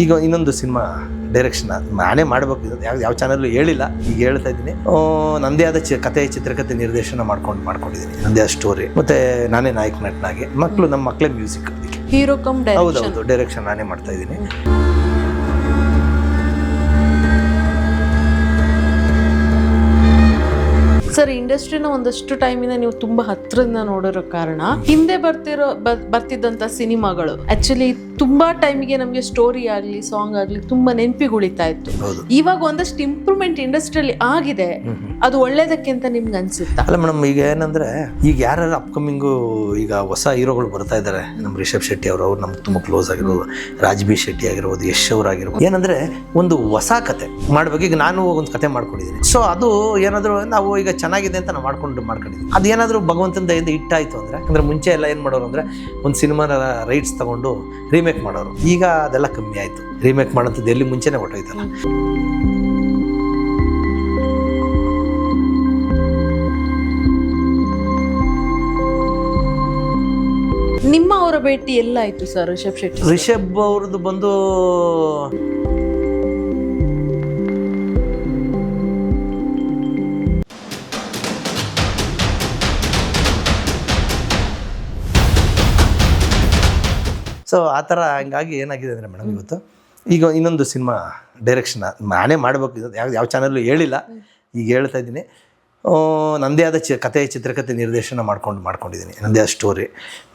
ಈಗ ಇನ್ನೊಂದು cinema direction ನಾನೇ ಮಾಡ್ಬೇಕು. ಯಾವ ಯಾವ ಚಾನಲ್ ಹೇಳಿಲ್ಲ. ಈಗ ಹೇಳ್ತಾ ಇದ್ದೀನಿ. ನಂದೇ ಆದ ಚಿ ಕತೆ ಚಿತ್ರಕಥೆ ನಿರ್ದೇಶನ ಮಾಡ್ಕೊಂಡು ಮಾಡ್ಕೊಂಡಿದ್ದೀನಿ. ನಂದೇ ಆದ ಸ್ಟೋರಿ ಮತ್ತೆ ನಾನೇ ನಾಯಕ ನಟನಾಗಿ. ಮಕ್ಕಳು ನಮ್ಮ ಮಕ್ಕಳೇ ಮ್ಯೂಸಿಕ್ ಅದಕ್ಕೆ ಹೀರೋ ಕಮ್ ಹೌದೌದು ಡೈರೆಕ್ಷನ್ ನಾನೇ ಮಾಡ್ತಾ ಇದ್ದೀನಿ. ಸರ್ ಇಂಡಸ್ಟ್ರಿನ ಒಂದಷ್ಟು ಟೈಮಿನ ನೀವು ತುಂಬಾ ಹತ್ರದಿಂದ ನೋಡಿರೋ ಕಾರಣ ಹಿಂದೆ ಬರ್ತಿರೋ ಬರ್ತಿದ್ದಂತ ಸಿನಿಮಾಗಳು ಆಕ್ಚುಲಿ ತುಂಬಾ ಟೈಮಿಗೆ ನಮ್ಗೆ ಸ್ಟೋರಿ ಆಗ್ಲಿ ಸಾಂಗ್ ಆಗ್ಲಿ ತುಂಬಾ ನೆನಪಿಗೆ ಉಳಿತಾ ಇತ್ತು ಇವಾಗ ಒಂದಷ್ಟು ಇಂಪ್ರೂವ್ಮೆಂಟ್ ಇಂಡಸ್ಟ್ರಿಯಲ್ಲಿ ಆಗಿದೆ. ಅದು ಒಳ್ಳೇದಕ್ಕೆ ಅಂತ ನಿಮ್ಗೆ ಅನ್ಸುತ್ತಾ? ಅಲ್ಲ ಮೇಡಮ್ ಈಗ ಏನಂದ್ರೆ ಈಗ ಯಾರು ಅಪ್ಕಮಿಂಗು ಈಗ ಹೊಸ ಹೀರೋಗಳು ಬರ್ತಾ ಇದ್ದಾರೆ ನಮ್ಮ ರಿಷಬ್ ಶೆಟ್ಟಿ ಅವರು ಅವ್ರು ನಮ್ಗೆ ತುಂಬ ಕ್ಲೋಸ್ ಆಗಿರೋದು ರಾಜ್ಬಿ ಶೆಟ್ಟಿ ಆಗಿರ್ಬೋದು ಯಶ್ ಅವರಾಗಿರ್ಬೋದು. ಏನಂದ್ರೆ ಒಂದು ಹೊಸ ಕತೆ ಮಾಡ್ಬೇಕು. ಈಗ ನಾನು ಒಂದು ಕತೆ ಮಾಡ್ಕೊಂಡಿದ್ದೀನಿ. ಸೊ ಅದು ಏನಾದರೂ ನಾವು ಈಗ ಚೆನ್ನಾಗಿದೆ ಅಂತ ನಾವು ಮಾಡ್ಕೊಂಡು ಮಾಡ್ಕೊಂಡಿದ್ವಿ. ಅದೇನಾದರೂ ಭಗವಂತನ ದಯಿಂದ ಇಟ್ಟಾಯಿತು ಅಂದ್ರೆ ಅಂದ್ರೆ ಮುಂಚೆ ಎಲ್ಲ ಏನು ಮಾಡೋರು ಅಂದ್ರೆ ಒಂದು ಸಿನಿಮಾನ ರೈಟ್ಸ್ ತಗೊಂಡು ರೀಮೇಕ್ ಮಾಡೋರು. ಈಗ ಅದೆಲ್ಲ ಕಮ್ಮಿ ಆಯಿತು. ರೀಮೇಕ್ ಮಾಡೋಂಥದ್ದು ಎಲ್ಲಿ ಮುಂಚೆನೇ ಹೊಟ್ಟೋಯ್ತಲ್ಲ ನಿಮ್ಮ ಅವರ ಭೇಟಿ ಎಲ್ಲ ಆಯ್ತು ಸರ್ ರಿಷಬ್ ಶೆಟ್ಟಿ ರಿಷಬ್ ಅವ್ರದ್ದು ಬಂದು ಸೊ ಆ ಥರ ಹಂಗಾಗಿ ಏನಾಗಿದೆ ಅಂದರೆ ಮೇಡಮ್ ಇವತ್ತು? ಈಗ ಇನ್ನೊಂದು ಸಿನಿಮಾ ಡೈರೆಕ್ಷನ್ ನಾನೇ ಮಾಡಬೇಕು. ಇದು ಯಾವ ಯಾವ ಚಾನಲ್ಲೂ ಹೇಳಿಲ್ಲ. ಈಗ ಹೇಳ್ತಾ ಇದ್ದೀನಿ. ನನ್ನದೇ ನಂದೇ ಆದ ಚಿ ಕಥೆ ಚಿತ್ರಕಥೆ ನಿರ್ದೇಶನ ಮಾಡ್ಕೊಂಡು ಮಾಡ್ಕೊಂಡಿದ್ದೀನಿ. ನಂದೇ ಆದ ಸ್ಟೋರಿ